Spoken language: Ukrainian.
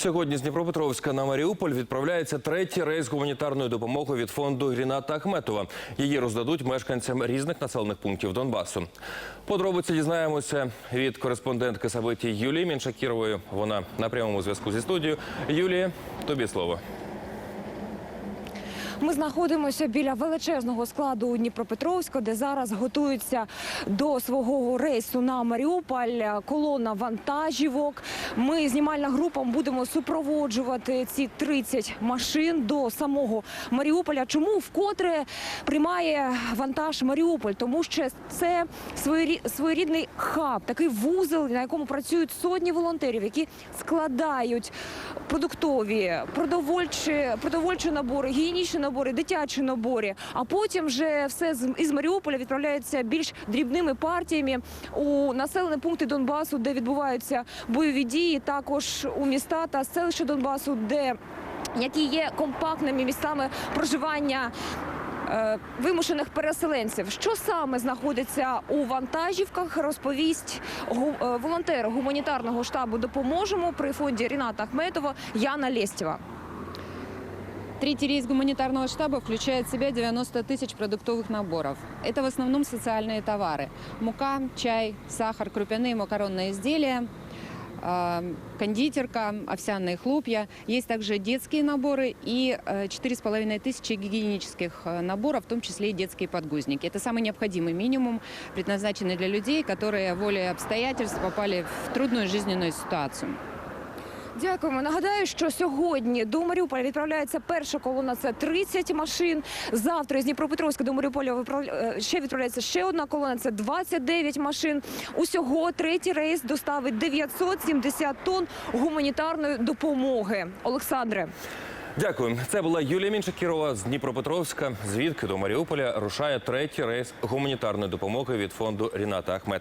Сьогодні з Дніпропетровська на Маріуполь відправляється третій рейс гуманітарної допомоги від фонду Гріната Ахметова. Її роздадуть мешканцям різних населених пунктів Донбасу. Подробиці дізнаємося від кореспондентки Сабиті Юлії Міншакірової. Вона на прямому зв'язку зі студією. Юлія, тобі слово. Ми знаходимося біля величезного складу у Дніпропетровська, де зараз готуються до свого рейсу на Маріуполь колона вантажівок. Ми знімальна група будемо супроводжувати ці 30 машин до самого Маріуполя. Чому вкотре приймає вантаж Маріуполь? Тому що це своєрі- своєрідний хаб, такий вузол, на якому працюють сотні волонтерів, які складають продуктові, продовольчі, продовольчі набори, гігієнічні набори, дитячі набори. А потім вже все із Маріуполя відправляється більш дрібними партіями у населені пункти Донбасу, де відбуваються бойові дії, також у міста та селища Донбасу, де які є компактними місцями проживання е, вимушених переселенців. Що саме знаходиться у вантажівках, розповість е, волонтер гуманітарного штабу «Допоможемо» при фонді Ріната Ахметова Яна Лєстєва. Третий рейс гуманитарного штаба включает в себя 90 тысяч продуктовых наборов. Это в основном социальные товары. Мука, чай, сахар, крупяные макаронные изделия, э, кондитерка, овсяные хлопья. Есть также детские наборы и э, 4,5 тысячи гигиенических э, наборов, в том числе и детские подгузники. Это самый необходимый минимум, предназначенный для людей, которые волей обстоятельств попали в трудную жизненную ситуацию. Дякуємо. Нагадаю, що сьогодні до Маріуполя відправляється перша колона. Це 30 машин. Завтра з Дніпропетровська до Маріуполя е, ще відправляється ще одна колона. Це 29 машин. Усього третій рейс доставить 970 тонн гуманітарної допомоги. Олександре. Дякую. Це була Юлія Міншакірова з Дніпропетровська. Звідки до Маріуполя рушає третій рейс гуманітарної допомоги від фонду Ріната Ахметова.